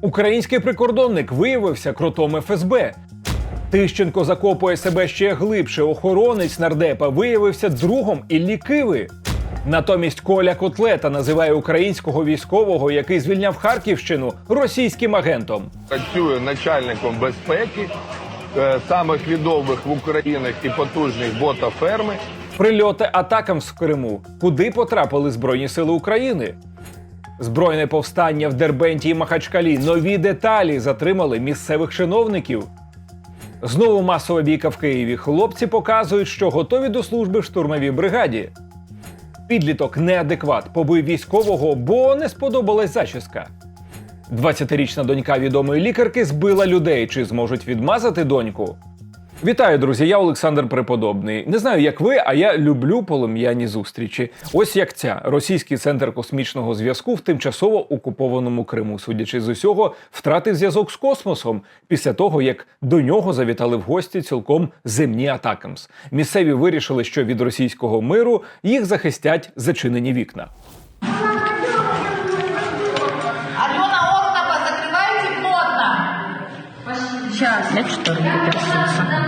Український прикордонник виявився кротом ФСБ. Тищенко закопує себе ще глибше. Охоронець нардепа виявився другом Іллі Киви. Натомість Коля Котлета називає українського військового, який звільняв Харківщину, російським агентом. Працюю начальником безпеки е, самих відомих в Україні і потужних ботаферми. Прильоти атакам в Криму. Куди потрапили Збройні Сили України? Збройне повстання в Дербенті і Махачкалі. Нові деталі затримали місцевих чиновників. Знову масова бійка в Києві. Хлопці показують, що готові до служби в штурмовій бригаді. Підліток неадекват побив військового, бо не сподобалась зачіска. 20-річна донька відомої лікарки збила людей. Чи зможуть відмазати доньку? Вітаю, друзі! Я Олександр Преподобний. Не знаю, як ви, а я люблю полум'яні зустрічі. Ось як ця російський центр космічного зв'язку в тимчасово окупованому Криму, судячи з усього, втратив зв'язок з космосом після того, як до нього завітали в гості цілком земні атакамс. Місцеві вирішили, що від російського миру їх захистять зачинені вікна. Руки трясутся.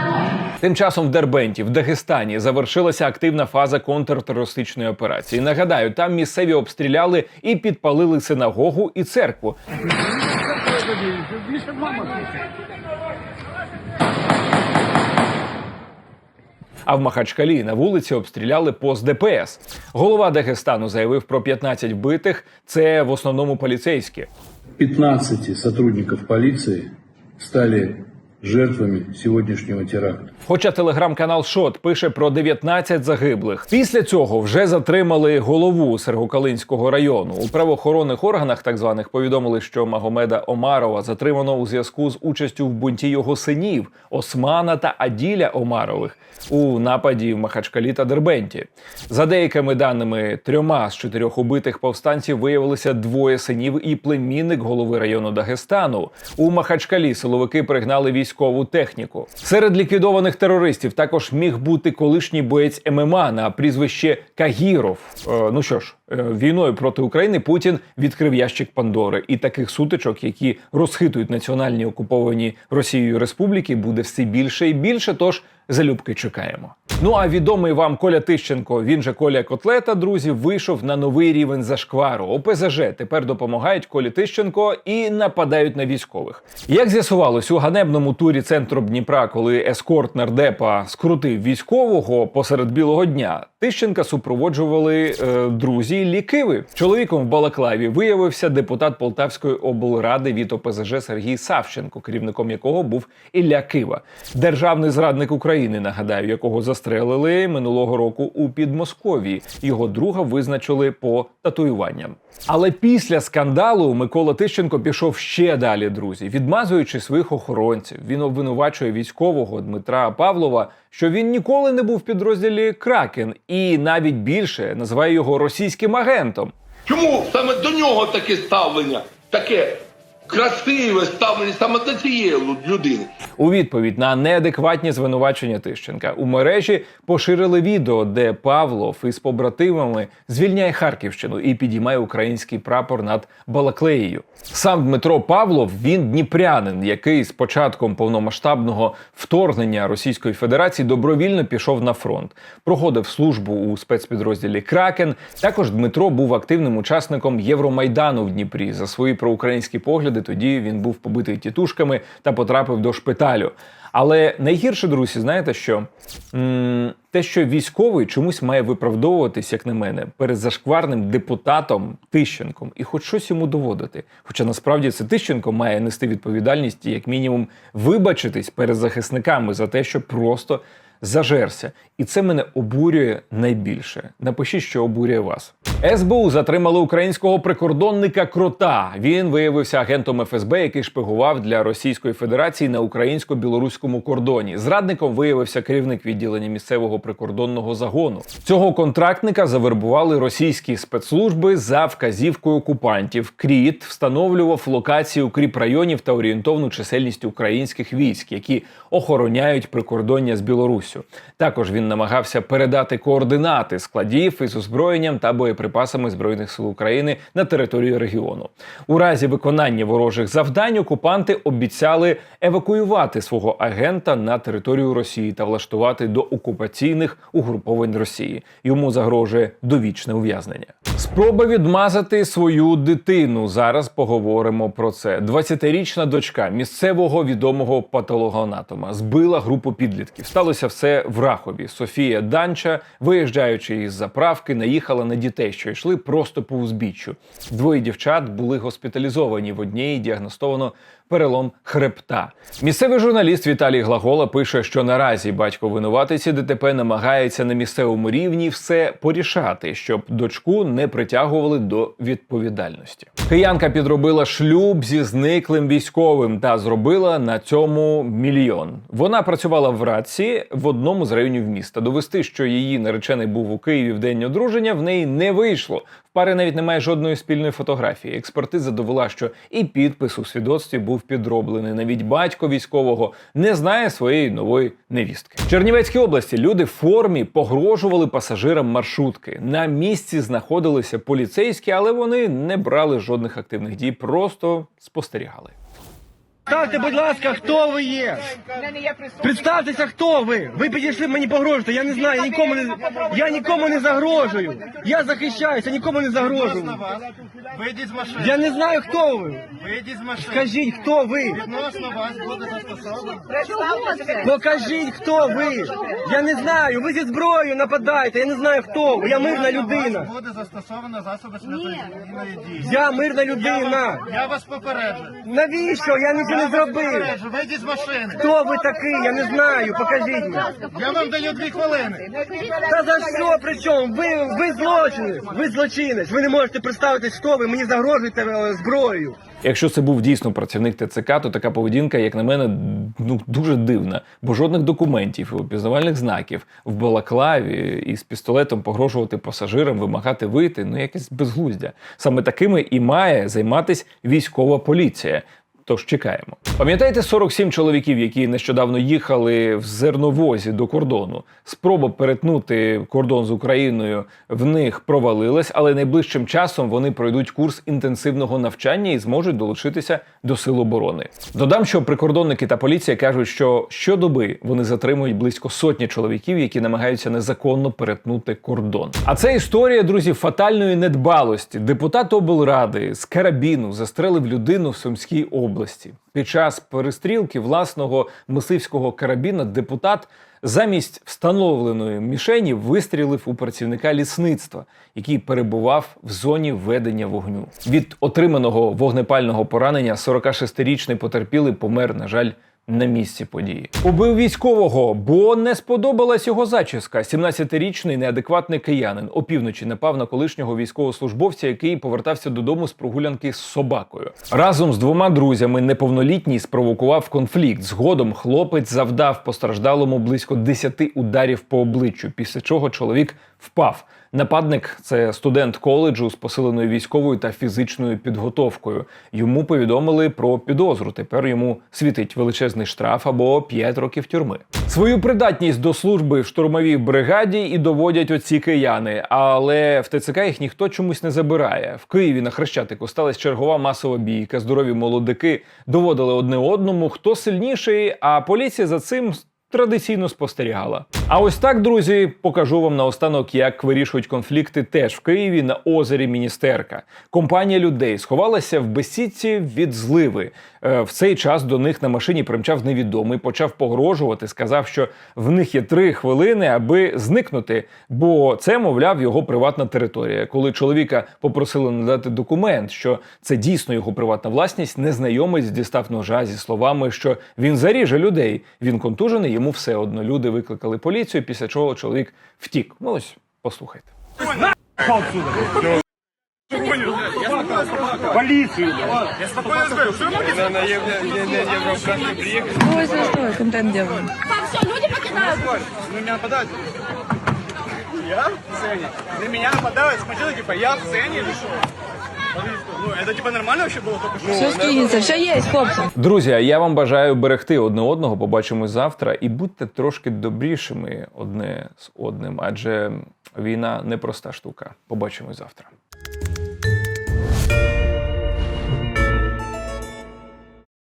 Тим часом в Дербенті, в Дагестані, завершилася активна фаза контртерористичної операції. Нагадаю, там місцеві обстріляли і підпалили синагогу і церкву. А в Махачкалі на вулиці обстріляли пост ДПС. Голова Дагестану заявив про 15 вбитих. Це в основному поліцейські. 15 сотрудников полиции стали жертвами сегодняшнего теракта. Хоча телеграм-канал Шот пише про 19 загиблих. Після цього вже затримали голову Сергокалинського району. У правоохоронних органах так званих повідомили, що Магомеда Омарова затримано у зв'язку з участю в бунті його синів Османа та Аділя Омарових у нападі в Махачкалі та Дербенті. За деякими даними, трьома з чотирьох убитих повстанців виявилися двоє синів і племінник голови району Дагестану. У Махачкалі силовики пригнали військову техніку. Серед ліквідованих терористів також міг бути колишній боєць ММА на прізвище Кагіров. Е, ну що ж, е, війною проти України Путін відкрив ящик Пандори, і таких сутичок, які розхитують національні окуповані Росією республіки, буде все більше і більше. Тож залюбки чекаємо. Ну а відомий вам Коля Тищенко, він же Коля Котлета, друзі, вийшов на новий рівень зашквару. ОПЗЖ тепер допомагають Колі Тищенко і нападають на військових. Як з'ясувалось у ганебному турі центру Дніпра, коли ескорт нардепа скрутив військового посеред білого дня, Тищенка супроводжували е, друзі лікиви. Чоловіком в Балаклаві виявився депутат Полтавської облради від ОПЗЖ Сергій Савченко, керівником якого був Ілля Кива, державний зрадник України. Нагадаю, якого застрелили минулого року у Підмосков'ї. Його друга визначили по татуюванням. Але після скандалу Микола Тищенко пішов ще далі, друзі, відмазуючи своїх охоронців. Він обвинувачує військового Дмитра Павлова, що він ніколи не був в підрозділі Кракен, і навіть більше називає його російським агентом. Чому саме до нього таке ставлення, таке красиве ставлення саме до цієї людини? У відповідь на неадекватні звинувачення Тищенка у мережі поширили відео, де Павлов із побратимами звільняє Харківщину і підіймає український прапор над Балаклеєю. Сам Дмитро Павлов він дніпрянин, який з початком повномасштабного вторгнення Російської Федерації добровільно пішов на фронт, проходив службу у спецпідрозділі Кракен. Також Дмитро був активним учасником Євромайдану в Дніпрі. За свої проукраїнські погляди тоді він був побитий тітушками та потрапив до шпиталю. Але найгірше, друзі, знаєте що? те, що військовий чомусь має виправдовуватись, як на мене, перед зашкварним депутатом Тищенком і хоч щось йому доводити. Хоча насправді це Тищенко має нести відповідальність як мінімум вибачитись перед захисниками за те, що просто зажерся. І це мене обурює найбільше. Напишіть, що обурює вас. СБУ затримали українського прикордонника Крота. Він виявився агентом ФСБ, який шпигував для Російської Федерації на українсько-білоруському кордоні. Зрадником виявився керівник відділення місцевого прикордонного загону. Цього контрактника завербували російські спецслужби за вказівкою окупантів. Кріт встановлював локації укріп районів та орієнтовну чисельність українських військ, які охороняють прикордоння з. Білоруссю. Також він намагався передати координати складів із озброєнням та боєприпасами збройних сил України на територію регіону. У разі виконання ворожих завдань окупанти обіцяли евакуювати свого агента на територію Росії та влаштувати до окупаційних угруповань Росії. Йому загрожує довічне ув'язнення. Спроба відмазати свою дитину. Зараз поговоримо про це. 20-річна дочка місцевого відомого патологоанатома збила групу підлітків. Сталося все в Рахові. Софія Данча, виїжджаючи із заправки, наїхала на дітей, що йшли просто по узбіччю. Двоє дівчат були госпіталізовані. В одній діагностовано перелом хребта. Місцевий журналіст Віталій Глагола пише, що наразі батько винуватиці ДТП намагається на місцевому рівні все порішати, щоб дочку не притягували до відповідальності. Киянка підробила шлюб зі зниклим військовим та зробила на цьому мільйон. Вона працювала в Радці в одному з районів міста. Довести, що її наречений був у Києві в день одруження, в неї не вийшло. Пари навіть немає жодної спільної фотографії. Експертиза довела, що і підпис у свідоцтві був підроблений. Навіть батько військового не знає своєї нової невістки. В Чернівецькій області люди в формі погрожували пасажирам маршрутки. На місці знаходилися поліцейські, але вони не брали жодних активних дій, просто спостерігали. Ставте, будь ласка, хто ви є? Представтеся, хто ви? Ви підійшли мені погрожуєте. Я не знаю, я нікому не я нікому не загрожую. Я захищаюся, нікому не загрожую. Вийдіть з машини. Я не знаю, хто ви. Вийдіть з машини. Скажіть, хто ви? Відносно вас буде застосовано. Покажіть, хто ви. Я не знаю. Ви зі зброєю нападаєте. Я не знаю, хто ви. Я мирна людина. Буде застосовано засоби дії. Я мирна людина. Я вас попереджу. Навіщо? Я нічого Я не зробив. Вийдіть з машини. Хто ви такий? Я не знаю. Покажіть мені. Я вам даю дві хвилини. Та за що при чому? Ви, ви злочинець, ви злочинець. Ви не можете представитись, хто ви. Мені загрожуєте е, зброєю. Якщо це був дійсно працівник ТЦК, то така поведінка, як на мене, ну дуже дивна, бо жодних документів і опізнавальних знаків в балаклаві і з пістолетом погрожувати пасажирам, вимагати вийти, ну якесь безглуздя. Саме такими і має займатися військова поліція. Тож чекаємо. Пам'ятаєте 47 чоловіків, які нещодавно їхали в зерновозі до кордону? Спроба перетнути кордон з Україною в них провалилась, але найближчим часом вони пройдуть курс інтенсивного навчання і зможуть долучитися до сил оборони. Додам, що прикордонники та поліція кажуть, що щодоби вони затримують близько сотні чоловіків, які намагаються незаконно перетнути кордон. А це історія, друзі, фатальної недбалості. Депутат облради з карабіну застрелив людину в Сумській області. Під час перестрілки власного мисливського карабіна депутат замість встановленої мішені вистрілив у працівника лісництва, який перебував в зоні ведення вогню. Від отриманого вогнепального поранення 46-річний потерпілий помер, на жаль. На місці події убив військового, бо не сподобалась його зачіска. 17-річний неадекватний киянин опівночі напав на колишнього військовослужбовця, який повертався додому з прогулянки з собакою. Разом з двома друзями неповнолітній спровокував конфлікт. Згодом хлопець завдав постраждалому близько 10 ударів по обличчю, після чого чоловік впав. Нападник це студент коледжу з посиленою військовою та фізичною підготовкою. Йому повідомили про підозру. Тепер йому світить величезний штраф або 5 років тюрми. Свою придатність до служби в штурмовій бригаді і доводять оці кияни, але в ТЦК їх ніхто чомусь не забирає. В Києві на Хрещатику сталася чергова масова бійка. Здорові молодики доводили одне одному, хто сильніший, а поліція за цим традиційно спостерігала. А ось так, друзі, покажу вам наостанок, як вирішують конфлікти теж в Києві на озері Міністерка. Компанія людей сховалася в бесідці від зливи. Е, В цей час до них на машині примчав невідомий, почав погрожувати, сказав, що в них є три хвилини, аби зникнути, бо це, мовляв, його приватна територія. Коли чоловіка попросили надати документ, що це дійсно його приватна власність, незнайомець дістав ножа зі словами, що він заріже людей. Він контужений, йому все одно. Люди викликали поліцію, після чого чоловік втік. Ну ось послухайте. Стой, стой, стой, контент делаем. Ну, меня нападают. Я в сцене. На меня нападают, смотрели, типа, я в сцене или что? Все скинется, все есть, хлопці. Друзі, а я вам бажаю берегти одне одного. Побачимось завтра і будьте трошки добрішими одне з одним, адже війна непроста штука. Побачимось завтра.